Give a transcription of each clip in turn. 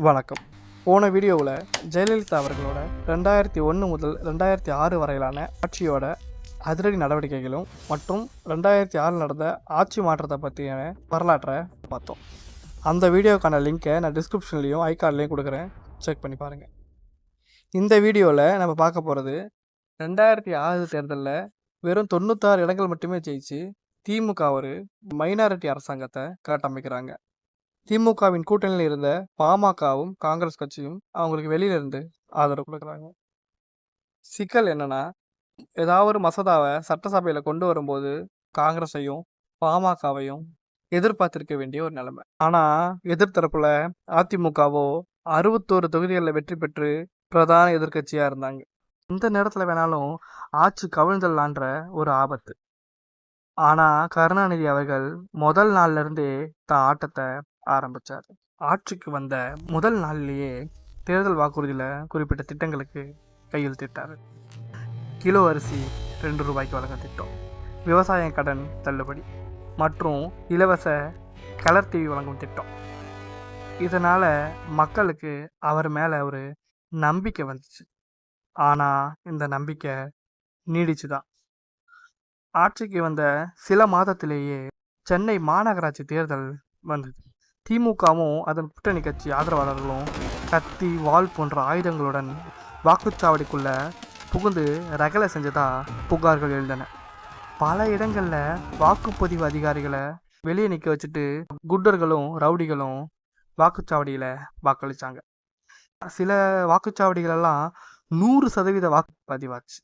வணக்கம். போன வீடியோவில் ஜெயலலிதா அவர்களோட ரெண்டாயிரத்தி ஒன்று முதல் ரெண்டாயிரத்தி ஆறு வரையிலான ஆட்சியோட அதிரடி நடவடிக்கைகளும் மற்றும் ரெண்டாயிரத்தி ஆறு நடந்த ஆட்சி மாற்றத்தை பற்றிய வரலாற்றை பார்த்தோம். அந்த வீடியோக்கான லிங்க்கை நான் டிஸ்கிரிப்ஷன்லேயும் ஐகார்ட்லேயும் கொடுக்குறேன். செக் பண்ணி பாருங்கள் இந்த வீடியோவில் நம்ம பார்க்க போகிறது ரெண்டாயிரத்தி ஆறு தேர்தலில் வெறும் தொண்ணூத்தாறு இடங்கள் மட்டுமே ஜெயிச்சு திமுக ஒரு மைனாரிட்டி அரசாங்கத்தை கட்டமைக்கிறாங்க. திமுகவின் கூட்டணியில் இருந்த பாமகவும் காங்கிரஸ் கட்சியும் அவங்களுக்கு வெளியில இருந்து ஆதரவு கொடுக்குறாங்க. சிக்கல் என்னன்னா ஏதாவது ஒரு மசோதாவை சட்டசபையில் கொண்டு வரும்போது காங்கிரஸையும் பாமகவையும் எதிர்பார்த்திருக்க வேண்டிய ஒரு நிலைமை. ஆனால் எதிர்த்தரப்புல அதிமுகவோ அறுபத்தோரு தொகுதிகளில் வெற்றி பெற்று பிரதான எதிர்க்கட்சியாக இருந்தாங்க. இந்த நேரத்தில் வேணாலும் ஆட்சி கவிழ்ந்தலான்ற ஒரு ஆபத்து. ஆனால் கருணாநிதி அவர்கள் முதல் நாள்ல இருந்தே தான் ஆட்டத்தை ஆரம்பிச்சார். ஆட்சிக்கு வந்த முதல் நாள்லேயே தேர்தல் வாக்குறுதியில் குறிப்பிட்ட திட்டங்களுக்கு கையெழுத்திட்டார். கிலோ அரிசி ரெண்டு ரூபாய்க்கு வழங்க திட்டம். விவசாய கடன் தள்ளுபடி மற்றும் இலவச கலர் டிவி வழங்கும் திட்டம். இதனால் மக்களுக்கு அவர் மேலே ஒரு நம்பிக்கை வந்துச்சு. ஆனால் இந்த நம்பிக்கை நீடிச்சு தான் ஆட்சிக்கு வந்த சில மாதத்திலேயே சென்னை மாநகராட்சி தேர்தல் வந்தது. திமுகவும் அதன் கூட்டணி கட்சி ஆதரவாளர்களும் கத்தி வாள் போன்ற ஆயுதங்களுடன் வாக்குச்சாவடிக்குள்ள புகுந்து ரகலை செஞ்சதா புகார்கள் எழுந்தன. பல இடங்களில் வாக்குப்பதிவு அதிகாரிகளை வெளியே நிற்க வச்சுட்டு குண்டர்களும் ரவுடிகளும் வாக்குச்சாவடியில் வாக்களித்தாங்க சில வாக்குச்சாவடிகளெல்லாம் நூறு சதவீத வாக்குப்பதிவாச்சு.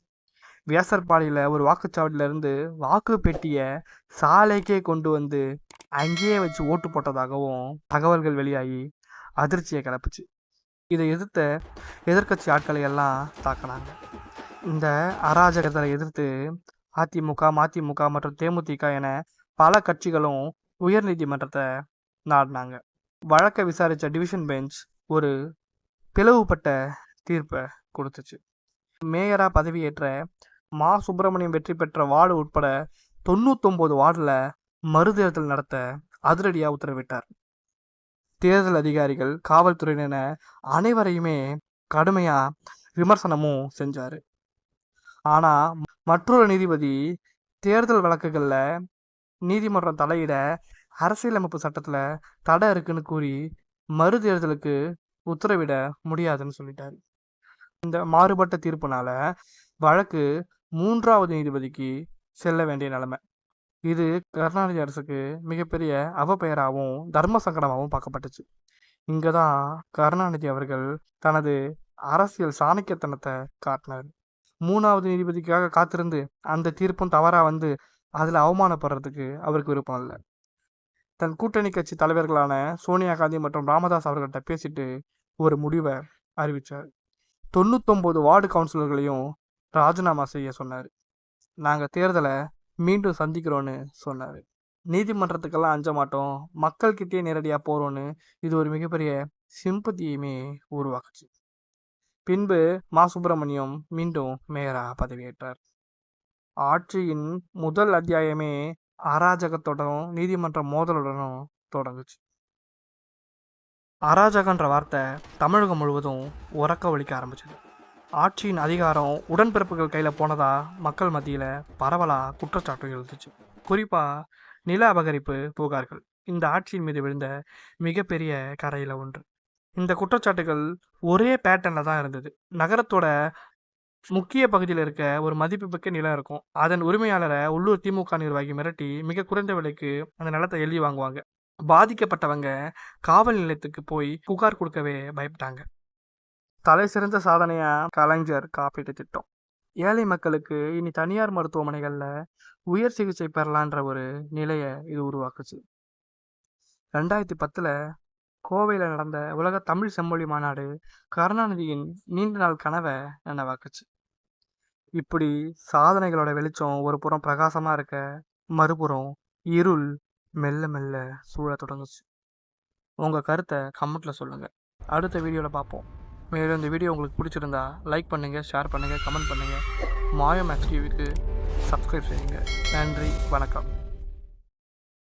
வியாசர்பாடியில் ஒரு வாக்குச்சாவடியிலேருந்து வாக்கு பெட்டியை சாலைக்கே கொண்டு வந்து அங்கேயே வச்சு ஓட்டு போட்டதாகவும் தகவல்கள் வெளியாகி அதிர்ச்சியை கிளப்புச்சு. இதை எதிர்த்த எதிர்க்கட்சி ஆட்களை எல்லாம் தாக்கினாங்க. இந்த அராஜகத்தை எதிர்த்து அதிமுக மதிமுக மற்றும் தேமுதிக என பல கட்சிகளும் உயர்நீதிமன்றத்தை நாடினாங்க. வழக்கை விசாரித்த டிவிஷன் பெஞ்ச் ஒரு பிளவுபட்ட தீர்ப்பை கொடுத்துச்சு. மேயராக பதவியேற்ற மா. சுப்பிரமணியம் வெற்றி பெற்ற வார்டு உட்பட தொண்ணூத்தொம்பது வார்டில் மறுதேர்தல் நடத்த அதிரடியாக உத்தரவிட்டார். தேர்தல் அதிகாரிகள் காவல்துறையின அனைவரையுமே கடுமையாக விமர்சனமும் செஞ்சார். ஆனால் மற்றொரு நீதிபதி தேர்தல் வழக்குகளில் நீதிமன்றம் தலையிட அரசியலமைப்பு சட்டத்தில் தடை இருக்குன்னு கூறி மறுதேர்தலுக்கு உத்தரவிட முடியாதுன்னு சொல்லிட்டார். இந்த மாறுபட்ட தீர்ப்புனால வழக்கு மூன்றாவது நீதிபதிக்கு செல்ல வேண்டிய நிலைமை. இது கருணாநிதி அரசுக்கு மிகப்பெரிய அவப்பெயராகவும் தர்ம சங்கடமாகவும் பார்க்கப்பட்டுச்சு. இங்கே தான் கருணாநிதி அவர்கள் தனது அரசியல் சாணக்கியத்தனத்தை காட்டினார். மூணாவது நீதிபதிக்காக காத்திருந்து அந்த தீர்ப்பும் தவறாக வந்து அதில் அவமானப்படுறதுக்கு அவருக்கு விருப்பம் இல்லை. தன் கூட்டணி கட்சி தலைவர்களான சோனியா காந்தி மற்றும் ராமதாஸ் அவர்கள்ட்ட பேசிட்டு ஒரு முடிவை அறிவித்தார் தொண்ணூத்தொம்பது வார்டு கவுன்சிலர்களையும் ராஜினாமா செய்ய சொன்னார். நாங்கள் தேர்தலை மீண்டும் சந்திக்கிறோன்னு சொன்னார். நீதிமன்றத்துக்கெல்லாம் அஞ்ச மாட்டோம். மக்கள்கிட்டயே நேரடியாக போகிறோன்னு இது ஒரு மிகப்பெரிய சிம்பத்தியுமே உருவாக்குச்சு. பின்பு மா. சுப்பிரமணியம் மீண்டும் மேயராக பதவியேற்றார். ஆட்சியின் முதல் அத்தியாயமே அராஜகத்துடனும் நீதிமன்ற மோதலுடனும் தொடங்குச்சு. அராஜகன்ற வார்த்தை தமிழகம் முழுவதும் உறக்க ஒழிக்க ஆரம்பிச்சது. ஆட்சியின் அதிகாரம் உடன்பிறப்புகள் கையில் போனதா மக்கள் மத்தியில் பரவலாக குற்றச்சாட்டு எழுந்துச்சு. குறிப்பாக நில அபகரிப்பு புகார்கள். இந்த ஆட்சியின் மீது விழுந்த மிகப்பெரிய கரையில் ஒன்று. இந்த குற்றச்சாட்டுகள் ஒரே பேட்டர்னில் தான் இருந்தது. நகரத்தோட முக்கிய பகுதியில் இருக்க ஒரு மதிப்புமிக்க நிலம் இருக்கும். அதன் உரிமையாளரை உள்ளூர் திமுக நிர்வாகி மிரட்டி மிக குறைந்த விலைக்கு அந்த நிலத்தை எழுதி வாங்குவாங்க. பாதிக்கப்பட்டவங்க காவல் நிலையத்துக்கு போய் புகார் கொடுக்கவே பயப்பட்டாங்க. தலை சிறந்த சாதனையாக கலைஞர் காப்பீட்டு திட்டம். ஏழை மக்களுக்கு இனி தனியார் மருத்துவமனைகளில் உயர் சிகிச்சை பெறலான்ற ஒரு நிலையை இது உருவாக்குச்சு. ரெண்டாயிரத்தி பத்தில் கோவையில் நடந்த உலக தமிழ் செம்மொழி மாநாடு கருணாநிதியின் நீண்ட நாள் கனவை நினைவாக்குச்சு. இப்படி சாதனைகளோட வெளிச்சம் ஒரு புறம் பிரகாசமாக இருக்க மறுபுறம் இருள் மெல்ல மெல்ல சூழ தொடங்குச்சு. உங்கள் கருத்தை கமெண்ட்டில் சொல்லுங்கள் அடுத்த வீடியோவில் பார்ப்போம் மேலும் இந்த வீடியோ உங்களுக்கு பிடிச்சிருந்தா லைக் பண்ணுங்கள் ஷேர் பண்ணுங்கள் கமெண்ட் பண்ணுங்கள் மாயம் மேக்ஸ் டிவிக்கு சப்ஸ்கிரைப் செய்யுங்க. நன்றி வணக்கம்.